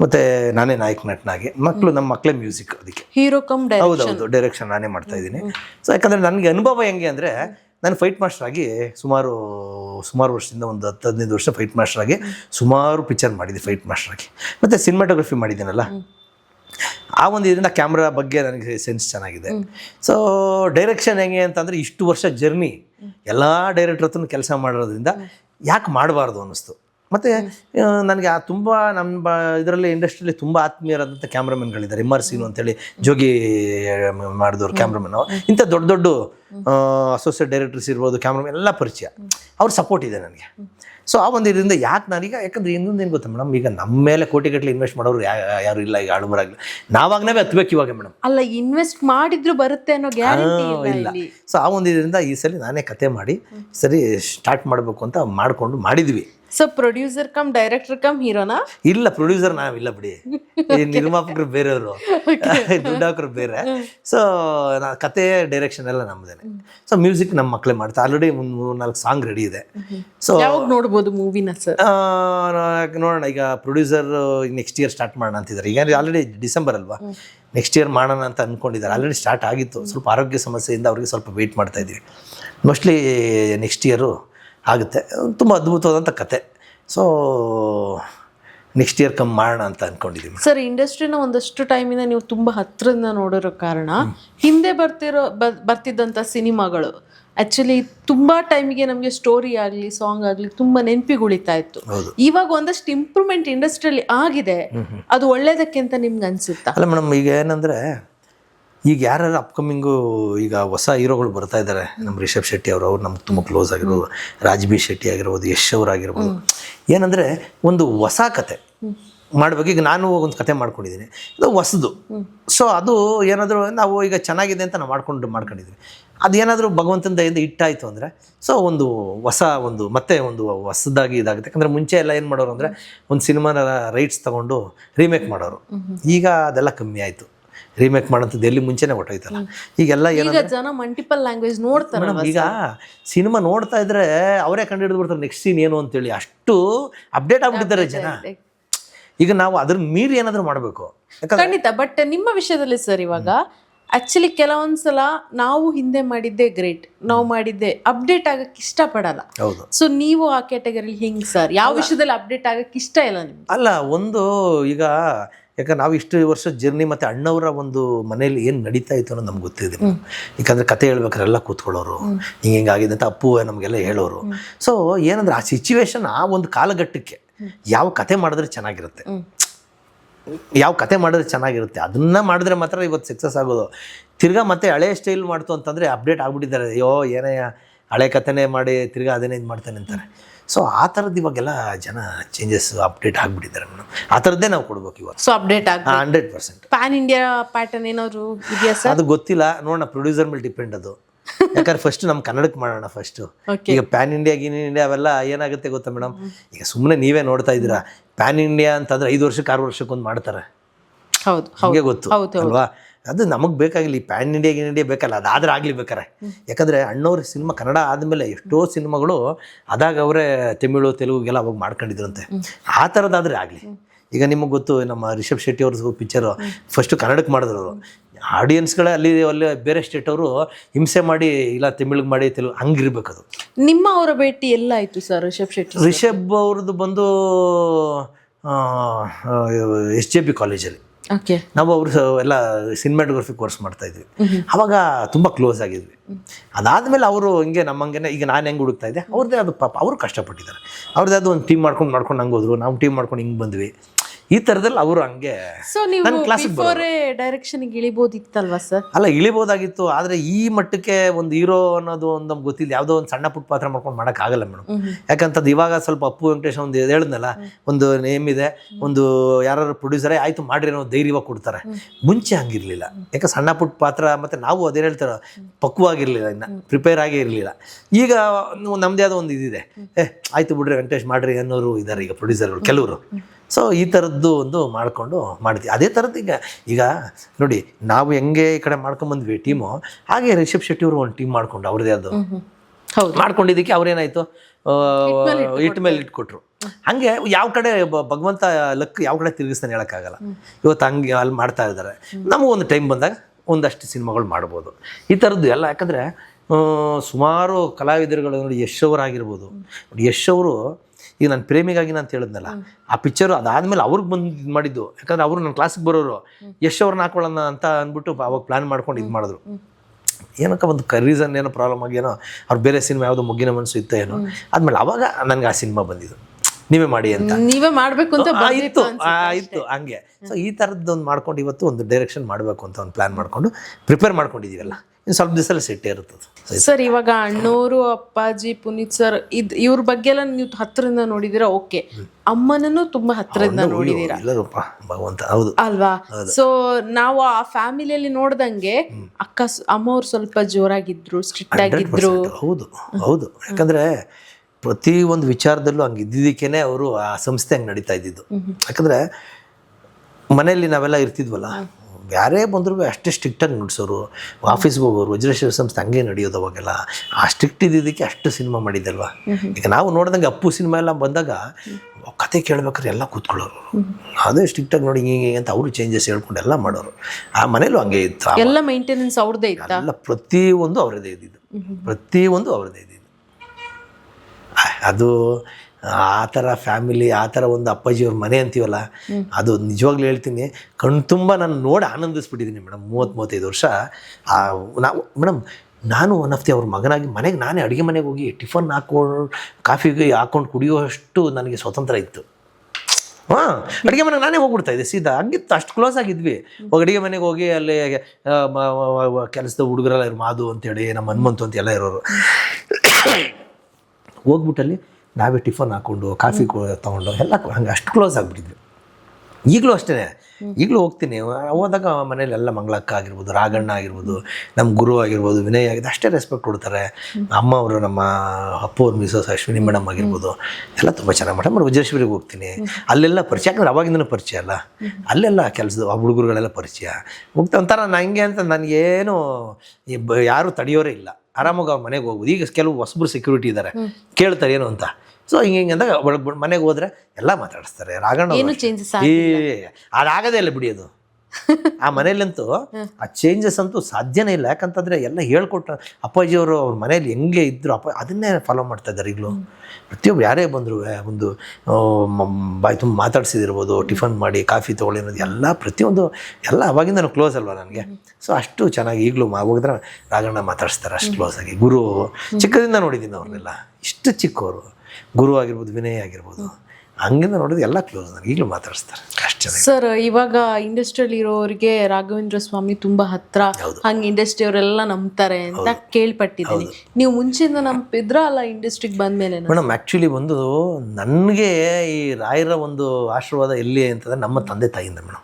ಮತ್ತು ನಾನೇ ನಾಯಕ ನಟನಾಗಿ. ಮಕ್ಕಳು ನಮ್ಮ ಮಕ್ಕಳೇ ಮ್ಯೂಸಿಕ್ ಅದಕ್ಕೆ. ಹೀರೋ ಕಮ್ ಹೌದೌದು ಡೈರೆಕ್ಷನ್ ನಾನೇ ಮಾಡ್ತಾ ಇದ್ದೀನಿ. ಸೊ ಯಾಕಂದರೆ ನನಗೆ ಅನುಭವ ಹೆಂಗೆ ಅಂದರೆ ನಾನು ಫೈಟ್ ಮಾಸ್ಟರ್ ಆಗಿ ಸುಮಾರು ಸುಮಾರು ವರ್ಷದಿಂದ ಒಂದು ಹತ್ತು ಹದಿನೈದು ವರ್ಷ ಫೈಟ್ ಮಾಸ್ಟರ್ ಆಗಿ ಸುಮಾರು ಪಿಕ್ಚರ್ ಮಾಡಿದ್ದೆ ಫೈಟ್ ಮಾಸ್ಟರ್ ಆಗಿ. ಮತ್ತು ಸಿನಿಮಾಟೋಗ್ರಫಿ ಮಾಡಿದ್ದೀನಲ್ಲ? ಆ ಒಂದು ಇದರಿಂದ ಕ್ಯಾಮ್ರಾ ಬಗ್ಗೆ ನನಗೆ ಸೆನ್ಸ್ ಚೆನ್ನಾಗಿದೆ. ಸೊ ಡೈರೆಕ್ಷನ್ ಹೆಂಗೆ ಅಂತಂದರೆ ಇಷ್ಟು ವರ್ಷ ಜರ್ನಿ ಎಲ್ಲ ಡೈರೆಕ್ಟರ್ ಹತ್ರ ಕೆಲಸ ಮಾಡಿರೋದ್ರಿಂದ ಯಾಕೆ ಮಾಡಬಾರ್ದು ಅನ್ನಿಸ್ತು. ಮತ್ತು ನನಗೆ ಆ ತುಂಬ ನಮ್ಮ ಬ ಇದರಲ್ಲಿ ಇಂಡಸ್ಟ್ರಿಯಲ್ಲಿ ತುಂಬ ಆತ್ಮೀಯರಾದಂಥ ಕ್ಯಾಮ್ರಾಮನ್ಗಳಿದ್ದಾರೆ. ಎಂ ಆರ್ ಸೀನು ಅಂತೇಳಿ ಜೋಗಿ ಮಾಡಿದವರು ಕ್ಯಾಮ್ರಾಮನ್ನು. ಇಂಥ ದೊಡ್ಡ ದೊಡ್ಡ ಅಸೋಸಿಯೇಟ್ ಡೈರೆಕ್ಟರ್ಸ್ ಇರ್ಬೋದು ಕ್ಯಾಮ್ರಾಮನ್ ಎಲ್ಲ ಪರಿಚಯ. ಅವ್ರ ಸಪೋರ್ಟ್ ಇದೆ ನನಗೆ. ಸೊ ಆ ಒಂದು ಇದರಿಂದ ಯಾಕೆ ನಾನೀಗ ಯಾಕಂದ್ರೆ ಇನ್ನೊಂದು ಏನು ಗೊತ್ತಾ ಮೇಡಮ್ ಈಗ ನಮ್ಮ ಮೇಲೆ ಕೋಟಿಗಟ್ಟಲೆ ಇನ್ವೆಸ್ಟ್ ಮಾಡೋರು ಯಾ- ಯಾರು ಇಲ್ಲ ಈಗ ಆಳುಮರಾಗಲಿ ನಾವಾಗ ನಾವೇ ಹತ್ಬೇಕು ಇವಾಗ ಮೇಡಮ್ ಅಲ್ಲ ಇನ್ವೆಸ್ಟ್ ಮಾಡಿದ್ರು ಬರುತ್ತೆ ಅನ್ನೋ ಗ್ಯಾರಂಟಿ ಇಲ್ಲ ಇಲ್ಲ. ಸೊ ಆ ಒಂದು ಇದರಿಂದ ಈ ಸಲ ನಾನೇ ಕತೆ ಮಾಡಿ ಸರಿ ಸ್ಟಾರ್ಟ್ ಮಾಡಬೇಕು ಅಂತ ಮಾಡಿಕೊಂಡು ಮಾಡಿದ್ವಿ. So producer cum director cum ಹೀರೋನಾ ಇಲ್ಲ ಪ್ರೊಡ್ಯೂಸರ್ ನಾವಿಲ್ಲ ಬಿಡಿ. ಈ ನಿರ್ಮಾಪಕರು ಬೇರೆಯವರು. ದುಡ್ಡಾಕರು ಬೇರೆ. ಸೊ ನಾ ಕತೆ ಡೈರೆಕ್ಷನ್ ಎಲ್ಲ ನಮ್ಮದೇನೆ ಸೊ ಮ್ಯೂಸಿಕ್ ನಮ್ಮ ಮಕ್ಕಳೇ ಮಾಡ್ತಾರೆ. ಆಲ್ರೆಡಿ ಒಂದು ಮೂರು ನಾಲ್ಕು ಸಾಂಗ್ ರೆಡಿ ಇದೆ ಸೊ ಯಾವಾಗ ನೋಡ್ಬೋದು ಮೂವಿನ ಸರ್ ನೋಡೋಣ ಈಗ ಪ್ರೊಡ್ಯೂಸರ್ ನೆಕ್ಸ್ಟ್ ಇಯರ್ ಸ್ಟಾರ್ಟ್ ಮಾಡೋಣ ಅಂತಿದ್ದಾರೆ. ಈಗ ಆಲ್ರೆಡಿ ಡಿಸೆಂಬರ್ ಅಲ್ವಾ? ನೆಕ್ಸ್ಟ್ ಇಯರ್ ಮಾಡೋಣ ಅಂತ ಅಂದ್ಕೊಂಡಿದ್ದಾರೆ ಆಲ್ರೆಡಿ ಸ್ಟಾರ್ಟ್ ಆಗಿತ್ತು. ಸ್ವಲ್ಪ ಆರೋಗ್ಯ ಸಮಸ್ಯೆಯಿಂದ ಅವ್ರಿಗೆ ಸ್ವಲ್ಪ ವೆಯ್ಟ್ ಮಾಡ್ತಾ ಇದ್ದೀವಿ. ಮೋಸ್ಟ್ಲಿ ನೆಕ್ಸ್ಟ್ ಇಯರು ಆಗುತ್ತೆ. ತುಂಬ ಅದ್ಭುತವಾದಂಥ ಕತೆ. ಸೊ ನೆಕ್ಸ್ಟ್ ಇಯರ್ ಕಮ್ ಮಾಡೋಣ ಅಂತ ಅಂದ್ಕೊಂಡಿದ್ದೀವಿ ಸರ್ ಇಂಡಸ್ಟ್ರಿನ ಒಂದಷ್ಟು ಟೈಮಿಂದ ನೀವು ತುಂಬ ಹತ್ತಿರದಿಂದ ನೋಡಿರೋ ಕಾರಣ ಹಿಂದೆ ಬರ್ತಿರೋ ಬ- ಬರ್ತಿದ್ದಂಥ ಸಿನಿಮಾಗಳು ಆ್ಯಕ್ಚುಲಿ ತುಂಬ ಟೈಮಿಗೆ ನಮಗೆ ಸ್ಟೋರಿ ಆಗಲಿ ಸಾಂಗ್ ಆಗಲಿ ತುಂಬ ನೆನಪಿಗೆ ಉಳಿತಾ ಇತ್ತು. ಇವಾಗ ಒಂದಷ್ಟು ಇಂಪ್ರೂವ್ಮೆಂಟ್ ಇಂಡಸ್ಟ್ರಿಯಲ್ಲಿ ಆಗಿದೆ. ಅದು ಒಳ್ಳೇದಕ್ಕೆ ಅಂತ ನಿಮ್ಗೆ ಅನ್ಸುತ್ತಾ? ಅಲ್ಲ ಮೇಡಮ್ ಈಗ ಏನಂದರೆ ಈಗ ಯಾರು ಅಪ್ಕಮಿಂಗು ಈಗ ಹೊಸ ಹೀರೋಗಳು ಬರ್ತಾ ಇದ್ದಾರೆ ನಮ್ಮ ರಿಷಬ್ ಶೆಟ್ಟಿ ಅವರು ಅವ್ರು ನಮ್ಗೆ ತುಂಬ ಕ್ಲೋಸ್ ಆಗಿರ್ಬೋದು. ರಾಜ್ಬಿ ಶೆಟ್ಟಿ ಆಗಿರ್ಬೋದು ಯಶ್ ಅವರಾಗಿರ್ಬೋದು ಏನಂದರೆ ಒಂದು ಹೊಸ ಕತೆ ಮಾಡಬೇಕು. ಈಗ ನಾನು ಒಂದು ಕತೆ ಮಾಡ್ಕೊಂಡಿದ್ದೀನಿ ಇದು ಹೊಸದು. ಸೊ ಅದು ಏನಾದರೂ ನಾವು ಈಗ ಚೆನ್ನಾಗಿದೆ ಅಂತ ನಾವು ಮಾಡ್ಕೊಂಡು ಮಾಡ್ಕೊಂಡಿದ್ವಿ. ಏನಾದರೂ ಭಗವಂತನ ದಯಿಂದ ಇಟ್ಟಾಯಿತು ಅಂದರೆ ಸೊ ಒಂದು ಹೊಸ ಒಂದು ಮತ್ತೆ ಒಂದು ಹೊಸದಾಗಿ ಇದಾಗುತ್ತೆ. ಯಾಕಂದರೆ ಮುಂಚೆ ಎಲ್ಲ ಏನು ಮಾಡೋರು ಅಂದರೆ ಒಂದು ಸಿನಿಮಾನ ರೈಟ್ಸ್ ತಗೊಂಡು ರೀಮೇಕ್ ಮಾಡೋರು. ಈಗ ಅದೆಲ್ಲ ಕಮ್ಮಿ ಆಯಿತು. ರೀಮೇಕ್ ಮಾಡೋಂಥದ್ದು ಎಲ್ಲಿ ಮುಂಚೆನೇ ಹೊಟ್ಟೋಯ್ತಲ್ಲ ಈಗೆಲ್ಲ ಈಗ ಜನ ಮಲ್ಟಿಪಲ್ ಲ್ಯಾಂಗ್ವೇಜ್ ನೋಡ್ತಾರೆ ಈಗ ಸಿನಿಮಾ ನೋಡ್ತಾ ಇದ್ರೆ ಅವರೇ ಕಂಡು ಹಿಡಿದು ಬಿಡ್ತಾರೆ ನೆಕ್ಸ್ಟ್ ಸೀನ್ ಏನು ಅಂತೇಳಿ. ಅಷ್ಟು ಅಪ್ಡೇಟ್ ಆಗ್ಬಿಟ್ಟಿದ್ದಾರೆ ಜನ. ಈಗ ನಾವು ಅದ್ರ ಮೀರಿ ಏನಾದರೂ ಮಾಡಬೇಕು. ಖಂಡಿತ ಬಟ್ ನಿಮ್ಮ ವಿಷಯದಲ್ಲಿ ಸರ್ ಇವಾಗ ಆಕ್ಚುಲಿ ಕೆಲವೊಂದ್ಸಲ ನಾವು ಹಿಂದೆ ಮಾಡಿದ್ದೆ ಗ್ರೇಟ್ ನಾವು ಮಾಡಿದ್ದೆ ಅಪ್ಡೇಟ್ ಆಗಕ್ಕೆ ಇಷ್ಟಪಡಲ್ಲ. ಹೌದು. ಸೊ ನೀವು ಆ ಕ್ಯಾಟಗರಿಲಿ ಹಿಂಗ್ ಸರ್ ಯಾವ ವಿಷಯದಲ್ಲಿ ಅಪ್ಡೇಟ್ ಆಗಕ್ಕೆ ಇಷ್ಟ ಇಲ್ಲ ನಿಮ್ಗೆ? ಅಲ್ಲ ಒಂದು ಈಗ ಯಾಕಂದ್ರೆ ನಾವು ಇಷ್ಟು ವರ್ಷ ಜರ್ನಿ ಮತ್ತು ಅಣ್ಣವರ ಒಂದು ಮನೇಲಿ ಏನು ನಡೀತಾ ಇತ್ತು ಅನ್ನೋದು ನಮ್ಗೆ ಗೊತ್ತಿದೆ ಯಾಕಂದರೆ ಕತೆ ಹೇಳ್ಬೇಕಾದ್ರೆ ಎಲ್ಲ ಕೂತ್ಕೊಳ್ಳೋರು ಹಿಂಗೆ ಹಿಂಗಾಗಿದೆ ಅಂತ ಅಪ್ಪು ನಮಗೆಲ್ಲ ಹೇಳೋರು. ಸೊ ಏನಂದ್ರೆ ಆ ಸಿಚುವೇಶನ್ ಆ ಒಂದು ಕಾಲಘಟ್ಟಕ್ಕೆ ಯಾವ ಕತೆ ಮಾಡಿದ್ರೆ ಚೆನ್ನಾಗಿರುತ್ತೆ? ಯಾವ ಕತೆ ಮಾಡಿದ್ರೆ ಚೆನ್ನಾಗಿರುತ್ತೆ? ಅದನ್ನ ಮಾಡಿದ್ರೆ ಮಾತ್ರ ಇವತ್ತು ಸಕ್ಸಸ್ ಆಗೋದು. ತಿರ್ಗಾ ಮತ್ತೆ ಹಳೆ ಸ್ಟೈಲ್ ಮಾಡ್ತು ಅಂತಂದರೆ ಅಪ್ಡೇಟ್ ಆಗ್ಬಿಟ್ಟಿದ್ದಾರೆ. ಅಯ್ಯೋ ಏನೇ ಹಳೆ ಕಥೆನೇ ಮಾಡಿ ತಿರ್ಗಾ ಅದನ್ನೇ ಇದು ಮಾಡ್ತಾನೆ ಅಂತಾರೆ. ಸೊ ಆ ಥರದ್ದು ಇವಾಗೆಲ್ಲ ಜನ ಚೇಂಜಸ್ ಅಪ್ಡೇಟ್ ಆಗಿಬಿಟ್ಟಿದ್ದಾರೆ ಮೇಡಮ್. ಆ ಥರದ್ದೇ ನಾವು ಕೊಡ್ಬೇಕು ಇವಾಗ. ಸೊ ಅಪ್ಡೇಟ್ ಆಗ hundred percent pan India pattern ಏನಾದ್ರು ಇದೆಯಾ ಸರ್ ಅದು ಗೊತ್ತಿಲ್ಲ. ನೋಡೋಣ ಪ್ರೊಡ್ಯೂಸರ್ ಮೇಲೆ ಡಿಪೆಂಡ್ ಅದು. ಯಾಕಂದ್ರೆ ಫಸ್ಟ್ ನಮ್ಮ ಕನ್ನಡಕ್ಕೆ ಮಾಡೋಣ ಫಸ್ಟ್ ಈಗ ಪ್ಯಾನ್ ಇಂಡಿಯಾ ಗಿನ್ ಇಂಡಿಯಾ ಅವೆಲ್ಲ ಏನಾಗುತ್ತೆ ಗೊತ್ತಾ ಮೇಡಮ್? ಈಗ ಸುಮ್ಮನೆ ನೀವೇ ನೋಡ್ತಾ ಇದ್ದೀರಾ? ಪ್ಯಾನ್ ಇಂಡಿಯಾ ಅಂತಂದ್ರೆ ಐದು ವರ್ಷಕ್ಕೆ ಆರು ವರ್ಷಕ್ಕೊಂದು ಮಾಡ್ತಾರೆ. ಹೌದು ಹೌದು. ಗೊತ್ತು ಹೌದು. ಅಲ್ವಾ? ಅದು ನಮಗೆ ಬೇಕಾಗಿಲ್ಲ ಈ ಪ್ಯಾನ್ ಇಂಡಿಯಾ ಗಿನ್ ಇಂಡಿಯಾ ಬೇಕಲ್ಲ ಅದಾದ್ರೆ ಆಗಲಿ ಬೇಕಾರೆ. ಯಾಕಂದರೆ ಅಣ್ಣವ್ರ ಸಿನಿಮಾ ಕನ್ನಡ ಆದಮೇಲೆ ಎಷ್ಟೋ ಸಿನಿಮಾಗಳು ಅದಾಗ ಅವರೇ ತಮಿಳು ತೆಲುಗುಗೆಲ್ಲ ಅವಾಗ ಮಾಡ್ಕೊಂಡಿದ್ರಂತೆ. ಆ ಥರದ್ದಾದರೆ ಆಗಲಿ. ಈಗ ನಿಮಗೆ ಗೊತ್ತು ನಮ್ಮ ರಿಷಬ್ ಶೆಟ್ಟಿ ಅವ್ರದ್ದು ಪಿಕ್ಚರು ಫಸ್ಟು ಕನ್ನಡಕ್ಕೆ ಮಾಡಿದ್ರು ಅವರು. ಆಡಿಯನ್ಸ್ಗಳೇ ಅಲ್ಲಿ ಅಲ್ಲಿ ಬೇರೆ ಸ್ಟೇಟ್ ಅವರು ಹಿಂಸೆ ಮಾಡಿ ಇಲ್ಲ ತಮಿಳಿಗೆ ಮಾಡಿ ತೆಲುಗು ಹಂಗಿರ್ಬೇಕು ಅದು ನಿಮ್ಮ ಅವರ ಭೇಟಿ ಎಲ್ಲ ಆಯಿತು ಸರ್ ರಿಷಬ್ ಶೆಟ್ಟಿ ರಿಷಬ್ ಅವ್ರದ್ದು ಬಂದು ಎಸ್ ಜೆ ಬಿ ಕಾಲೇಜಲ್ಲಿ ನಾವು ಅವರು ಎಲ್ಲ ಸಿನಿಮಾಟೋಗ್ರಫಿ ಕೋರ್ಸ್ ಮಾಡ್ತಾ ಇದ್ವಿ. ಅವಾಗ ತುಂಬ ಕ್ಲೋಸ್ ಆಗಿದ್ವಿ. ಅದಾದಮೇಲೆ ಅವರು ಹಿಂಗೆ ನಮ್ಮಂಗೆ ಈಗ ನಾನು ಹೆಂಗೆ ಹುಡುಕ್ತಾ ಇದ್ದೆ, ಅವ್ರದ್ದೇ ಅದು ಪಾಪ, ಅವರು ಕಷ್ಟಪಟ್ಟಿದ್ದಾರೆ. ಅವ್ರದ್ದೇ ಅದು ಒಂದು ಟೀಮ್ ಮಾಡ್ಕೊಂಡು ಮಾಡ್ಕೊಂಡು ಹಂಗೆ ಹೋದ್ರು. ನಾವು ಟೀಮ್ ಮಾಡ್ಕೊಂಡು ಹಿಂಗೆ ಬಂದ್ವಿ. ಈ ಥರದಲ್ಲಿ ಅವರು ಹಂಗೆ. ಸೊ ನೀವು ನನ್ class ಗೆ ಬಿಫೋರೇ ಡೈರೆಕ್ಷನ್ ಇಳಿಬೋದಿತ್ತಲ್ವಾ ಸರ್ ಅಲ್ಲ ಇಳಿಬೋದಾಗಿತ್ತು. ಆದರೆ ಈ ಮಟ್ಟಕ್ಕೆ ಒಂದು ಹೀರೋ ಅನ್ನೋದು ಒಂದು ನಮ್ಗೆ ಗೊತ್ತಿಲ್ಲ. ಯಾವುದೋ ಒಂದು ಸಣ್ಣ ಪುಟ್ಟ ಪಾತ್ರ ಮಾಡ್ಕೊಂಡು ಮಾಡೋಕ್ಕಾಗಲ್ಲ ಮೇಡಮ್. ಯಾಕಂತದ್ದು ಇವಾಗ ಸ್ವಲ್ಪ ಅಪ್ಪು ವೆಂಕಟೇಶ್ ಒಂದು ಹೇಳಿದ್ನಲ್ಲ ಒಂದು ನೇಮ್ ಇದೆ ಒಂದು ಯಾರು ಪ್ರೊಡ್ಯೂಸರೇ ಆಯಿತು ಮಾಡ್ರಿ ಅನ್ನೋ ಧೈರ್ಯವಾಗಿ ಕೊಡ್ತಾರೆ. ಮುಂಚೆ ಹಂಗಿರಲಿಲ್ಲ. ಯಾಕೆ ಸಣ್ಣ ಪುಟ್ಟ ಪಾತ್ರ ಮತ್ತು ನಾವು ಅದೇನು ಹೇಳ್ತಾರೋ ಪಕ್ವಾಗಿರಲಿಲ್ಲ ಇನ್ನು ಪ್ರಿಪೇರ್ ಆಗೇ ಇರಲಿಲ್ಲ. ಈಗ ನಮ್ಮದೇ ಆದ ಒಂದು ಇದಿದೆ. ಏ ಆಯಿತು ಬಿಡ್ರಿ ವೆಂಕಟೇಶ್ ಮಾಡ್ರಿ ಅನ್ನೋರು ಇದ್ದಾರೆ ಈಗ ಪ್ರೊಡ್ಯೂಸರ್ಗಳು ಕೆಲವರು. ಸೊ ಈ ಥರದ್ದು ಒಂದು ಮಾಡಿಕೊಂಡು ಮಾಡ್ತೀವಿ. ಅದೇ ಥರದ್ದು ಈಗ ಈಗ ನೋಡಿ ನಾವು ಹೆಂಗೆ ಈ ಕಡೆ ಮಾಡ್ಕೊಂಬಂದ್ವಿ ಟೀಮು ಹಾಗೆ ರಿಷಬ್ ಶೆಟ್ಟಿ ಅವರು ಒಂದು ಟೀಮ್ ಮಾಡ್ಕೊಂಡು ಅವ್ರದ್ದೇ ಅದು ಹೌದು. ಮಾಡ್ಕೊಂಡಿದ್ದಕ್ಕೆ ಅವ್ರೇನಾಯ್ತು? ಇಟ್ ಮೇಲೆ ಇಟ್ಕೊಟ್ರು. ಹಂಗೆ ಯಾವ ಕಡೆ ಭಗವಂತ ಲಕ್ ಯಾವ ಕಡೆ ತಿರುಗಿಸ್ತಾನೆ ಹೇಳೋಕ್ಕಾಗಲ್ಲ. ಇವತ್ತು ಹಂಗೆ ಅಲ್ಲಿ ಮಾಡ್ತಾ ಇದ್ದಾರೆ. ನಮಗೂ ಒಂದು ಟೈಮ್ ಬಂದಾಗ ಒಂದಷ್ಟು ಸಿನಿಮಾಗಳು ಮಾಡ್ಬೋದು. ಈ ಥರದ್ದು ಎಲ್ಲ ಯಾಕಂದರೆ ಸುಮಾರು ಕಲಾವಿದರುಗಳು ನೋಡಿ ಯಶ್ ಅವರಾಗಿರ್ಬೋದು. ಯಶ್ ಅವರು ಈಗ ನಾನು ಪ್ರೇಮಿಗಾಗಿ ನಾನು ಹೇಳಿದ್ನಲ್ಲ ಆ ಪಿಕ್ಚರು ಅದಾದಮೇಲೆ ಅವ್ರಿಗೆ ಬಂದು ಇದು ಮಾಡಿದ್ದು. ಯಾಕಂದ್ರೆ ಅವರು ನನ್ನ ಕ್ಲಾಸಿಗೆ ಬರೋರು ಯಶ್ ಅವ್ರನ್ನ ಹಾಕೊಳ್ಳೋಣ ಅಂತ ಅಂದ್ಬಿಟ್ಟು ಅವಾಗ ಪ್ಲ್ಯಾನ್ ಮಾಡ್ಕೊಂಡು ಇದು ಮಾಡಿದ್ರು. ಏನಕ್ಕ ಒಂದು ರೀಸನ್ ಏನೋ ಪ್ರಾಬ್ಲಮ್ ಆಗಿ ಏನೋ ಅವ್ರು ಬೇರೆ ಸಿನಿಮಾ ಯಾವುದೋ ಮುಗ್ಗಿನ ಮನಸ್ಸು ಇತ್ತೋ ಏನೋ. ಆದ್ಮೇಲೆ ಅವಾಗ ನನಗೆ ಆ ಸಿನಿಮಾ ಬಂದಿದ್ದು. ನೀವೇ ಮಾಡಿ ಅಂತ. ನೀವೇ ಮಾಡ್ಬೇಕು ಅಂತ ಇತ್ತು ಇತ್ತು ಹಂಗೆ. ಸೊ ಈ ಥರದ್ದು ಒಂದು ಮಾಡ್ಕೊಂಡು ಇವತ್ತು ಒಂದು ಡೈರೆಕ್ಷನ್ ಮಾಡಬೇಕು ಅಂತ ಒಂದು ಪ್ಲಾನ್ ಮಾಡಿಕೊಂಡು ಪ್ರಿಪೇರ್ ಮಾಡ್ಕೊಂಡಿದ್ದೀವಲ್ಲ ಇನ್ನು ಸ್ವಲ್ಪ ದಿವಸ ಸಿಟ್ಟೆ ಇರುತ್ತದೆ ಸರ್. ಇವಾಗ ಅಣ್ಣವರು ಅಪ್ಪಾಜಿ ಪುನೀತ್ ಸರ್ ಇದ್ ಇವ್ರ ಬಗ್ಗೆ ಎಲ್ಲ ನೀವು ಹತ್ತಿರದಿಂದ ನೋಡಿದೀರಾ? ಓಕೆ. ಅಮ್ಮನನ್ನು ತುಂಬಾ ಹತ್ತಿರದಿಂದ ನೋಡಿದೀರಾ? ಭಗವಂತ ಹೌದು. ಅಲ್ವಾ? ಸೊ ನಾವು ಆ ಫ್ಯಾಮಿಲಿಯಲ್ಲಿ ನೋಡ್ದಂಗೆ ಅಕ್ಕ ಅಮ್ಮವ್ರು ಸ್ವಲ್ಪ ಜೋರಾಗಿದ್ರು ಸ್ಟ್ರಿಕ್ಟ್ ಆಗಿದ್ರು. 100% ಹೌದು ಹೌದು. ಯಾಕಂದ್ರೆ ಪ್ರತಿ ಒಂದು ವಿಚಾರದಲ್ಲೂ ಹಂಗೆ ಇದ್ದಿದ್ದಕ್ಕೇನೆ ಅವರು ಆ ಸಂಸ್ಥೆ ಹಂಗೆ ನಡೀತಾ ಇದ್ದಿದ್ದು. ಯಾಕಂದ್ರೆ ಮನೆಯಲ್ಲಿ ನಾವೆಲ್ಲ ಇರ್ತಿದ್ವಲ್ಲ ಯಾರೇ ಬಂದರೂ ಅಷ್ಟೇ ಸ್ಟ್ರಿಕ್ಟಾಗಿ ನುಡ್ಸೋರು. ಆಫೀಸ್ಗೆ ಹೋಗೋರು ವಜ್ರೇಶ್ವರ ಸಂಸ್ಥೆ ಹಂಗೆ ನಡೆಯೋದು ಅವಾಗೆಲ್ಲ. ಆ ಸ್ಟ್ರಿಕ್ಟ್ ಇದ್ದಿದ್ದಕ್ಕೆ ಅಷ್ಟು ಸಿನಿಮಾ ಮಾಡಿದ್ದಲ್ವ? ಈಗ ನಾವು ನೋಡಿದಂಗೆ ಅಪ್ಪು ಸಿನಿಮಾ ಎಲ್ಲ ಬಂದಾಗ ಕತೆ ಕೇಳ್ಬೇಕಾದ್ರೆ ಎಲ್ಲ ಕೂತ್ಕೊಳ್ಳೋರು. ಅದೇ ಸ್ಟ್ರಿಕ್ಟಾಗಿ ನೋಡಿ ಹಿಂಗೆ ಅಂತ ಅವರು ಚೇಂಜಸ್ ಹೇಳ್ಕೊಂಡು ಎಲ್ಲ ಮಾಡೋರು. ಆ ಮನೇಲೂ ಹಂಗೆ ಇತ್ತು ಎಲ್ಲ ಮೇಂಟೆನೆನ್ಸ್ ಅವ್ರದ್ದೇ ಇತ್ತು? ಎಲ್ಲ ಪ್ರತಿಯೊಂದು ಅವರದೇ ಇದ್ದಿದ್ದು. ಪ್ರತಿಯೊಂದು ಅವರದೇ ಇದ್ದಿದ್ದು. ಅದು ಆ ಥರ ಫ್ಯಾಮಿಲಿ ಆ ಥರ ಒಂದು ಅಪ್ಪಾಜಿಯವ್ರ ಮನೆ ಅಂತೀವಲ್ಲ, ಅದು ನಿಜವಾಗ್ಲೂ ಹೇಳ್ತೀನಿ. ಕಣ್ತುಂಬ ನಾನು ನೋಡಿ ಆನಂದಿಸ್ಬಿಟ್ಟಿದ್ದೀನಿ ಮೇಡಮ್ ಮೂವತ್ತು ಮೂವತ್ತೈದು ವರ್ಷ ನಾವು ಮೇಡಮ್ ನಾನು ಒನ್ ಆಫ್ ದಿ ಅವ್ರ ಮಗನಾಗಿ ಮನೆಗೆ, ನಾನೇ ಅಡುಗೆ ಮನೆಗೆ ಹೋಗಿ ಟಿಫನ್ ಹಾಕೊಂಡು ಕಾಫಿಗೆ ಹಾಕೊಂಡು ಕುಡಿಯುವಷ್ಟು ನನಗೆ ಸ್ವತಂತ್ರ ಇತ್ತು. ಹಾಂ, ಅಡುಗೆ ಮನೆಗೆ ನಾನೇ ಹೋಗ್ಬಿಡ್ತಾ ಇದ್ದೆ, ಸೀದಾ. ಹಂಗಿತ್ತು, ಅಷ್ಟು ಕ್ಲೋಸ್ ಆಗಿದ್ವಿ. ಅಡುಗೆ ಮನೆಗೆ ಹೋಗಿ ಅಲ್ಲಿ ಕೆಲಸದ ಹುಡುಗರೆಲ್ಲ ಇರೋ ಮಾದು ಅಂತೇಳಿ, ನಮ್ಮ ಹನುಮಂತು ಅಂತ ಎಲ್ಲ ಇರೋರು. ಹೋಗ್ಬಿಟ್ಟಲ್ಲಿ ನಾವೇ ಟಿಫನ್ ಹಾಕ್ಕೊಂಡು ಕಾಫಿ ತೊಗೊಂಡು ಎಲ್ಲ ಹಂಗೆ ಅಷ್ಟು ಕ್ಲೋಸ್ ಆಗಿಬಿಟ್ಟಿದ್ವಿ. ಈಗಲೂ ಅಷ್ಟೇ ಈಗಲೂ ಹೋಗ್ತೀನಿ. ಹೋದಾಗ ಮನೇಲಿ ಎಲ್ಲ ಮಂಗಳಕ್ಕ ಆಗಿರ್ಬೋದು ರಾಘಣ್ಣ ಆಗಿರ್ಬೋದು ನಮ್ಮ ಗುರು ಆಗಿರ್ಬೋದು ವಿನಯ್ ಆಗಿದ್ದು ಅಷ್ಟೇ ರೆಸ್ಪೆಕ್ಟ್ ಕೊಡ್ತಾರೆ. ಅಮ್ಮ ಅವರು ನಮ್ಮ ಅಪ್ಪು ಅವ್ರ ಮಿಸಸ್ ಅಶ್ವಿನಿ ಮೇಡಮ್ ಆಗಿರ್ಬೋದು ಎಲ್ಲ ತುಂಬ ಚೆನ್ನಾಗಿ ಆಮೇಲೆ ವಿಜಯೇಶ್ವರಿಗೆ ಹೋಗ್ತೀನಿ. ಅಲ್ಲೆಲ್ಲ ಪರಿಚಯ ಯಾಕಂದ್ರೆ ಅವಾಗಿಂದನೂ ಪರಿಚಯ ಅಲ್ಲ. ಅಲ್ಲೆಲ್ಲ ಕೆಲಸದ ಆ ಹುಡುಗರುಗಳೆಲ್ಲ ಪರಿಚಯ. ಹೋಗ್ತಾ ಒಂಥರ ನನಗೆ ಅಂತ ನನಗೇನು ಯಾರು ತಡೆಯೋರೇ ಇಲ್ಲ. ಆರಾಮಾಗಿ ಅವ್ರ ಮನೆಗೆ ಹೋಗ್ಬೋದು. ಈಗ ಕೆಲವು ಹೊಸಬ್ರು ಸೆಕ್ಯೂರಿಟಿ ಇದ್ದಾರೆ ಕೇಳ್ತಾರೆ ಏನು ಅಂತ. ಸೊ ಹಿಂಗೆ ಹಿಂಗೆ ಅಂದಾಗ ಒಳಗೆ ಮನೆಗೆ ಹೋದ್ರೆ ಎಲ್ಲ ಮಾತಾಡಿಸ್ತಾರೆ. ರಾಗಣ್ಣ. ಚೇಂಜಸ್ ಏ ಅದಾಗದೇ ಇಲ್ಲ ಬಿಡಿ ಅದು. ಆ ಮನೇಲಂತೂ ಆ ಚೇಂಜಸ್ ಅಂತೂ ಸಾಧ್ಯನೇ ಇಲ್ಲ. ಯಾಕಂತಂದ್ರೆ ಎಲ್ಲ ಹೇಳ್ಕೊಟ್ಟ ಅಪ್ಪಾಜಿಯವರು ಅವ್ರ ಮನೇಲಿ ಹೆಂಗೆ ಇದ್ರು ಅಪ್ಪ ಅದನ್ನೇ ಫಾಲೋ ಮಾಡ್ತಾ ಇದ್ದಾರೆ ಈಗಲೂ. ಪ್ರತಿಯೊಬ್ಬರು ಯಾರೇ ಬಂದರು ಒಂದು ಬಾಯಿ ತುಂಬ ಮಾತಾಡ್ಸಿದಿರ್ಬೋದು ಟಿಫನ್ ಮಾಡಿ ಕಾಫಿ ತೊಗೊಳ್ಳಿ ಅನ್ನೋದು ಎಲ್ಲ ಪ್ರತಿಯೊಂದು ಎಲ್ಲ ಅವಾಗಿಂದ ಕ್ಲೋಸ್ ಅಲ್ವಾ ನನಗೆ? ಸೊ ಅಷ್ಟು ಚೆನ್ನಾಗಿ ಈಗಲೂ ಹೋಗಿದ್ರೆ ರಾಘಣ್ಣ ಮಾತಾಡಿಸ್ತಾರೆ ಅಷ್ಟು ಕ್ಲೋಸ್ ಆಗಿ. ಗುರು ಚಿಕ್ಕದಿಂದ ನೋಡಿದ್ದೀನಿ ಅವ್ರನ್ನೆಲ್ಲ. ಇಷ್ಟು ಚಿಕ್ಕವರು ಗುರು ಆಗಿರ್ಬೋದು ವಿನಯ ಆಗಿರ್ಬೋದು. ಹಂಗಿಂದ ನೋಡಿದ್ರೆ ಎಲ್ಲ ಕ್ಲೋಸ್ ನನಗೆ. ಈಗಲೂ ಮಾತಾಡಿಸ್ತಾರೆ. ಅಷ್ಟೇ ಸರ್ ಇವಾಗ ಇಂಡಸ್ಟ್ರಿಯಲ್ಲಿ ಇರೋರಿಗೆ ರಾಘವೇಂದ್ರ ಸ್ವಾಮಿ ತುಂಬಾ ಹತ್ರ. ಹಂಗ ಇಂಡಸ್ಟ್ರಿ ಅವರೆಲ್ಲ ನಂಬ್ತಾರೆ ಅಂತ ಕೇಳ್ಪಟ್ಟಿದ್ದೀನಿ. ನೀವು ಮುಂಚೆಯಿಂದ ನಂಬಿದ್ರ ಅಲ್ಲ ಇಂಡಸ್ಟ್ರಿಗೆ ಬಂದ್ಮೇಲೆ? ಮೇಡಮ್ ಆ್ಯಕ್ಚುಲಿ ಬಂದು ನನಗೆ ಈ ರಾಯರ ಒಂದು ಆಶೀರ್ವಾದ ಎಲ್ಲಿ ಅಂತಂದ್ರೆ ನಮ್ಮ ತಂದೆ ತಾಯಿಯಿಂದ ಮೇಡಮ್.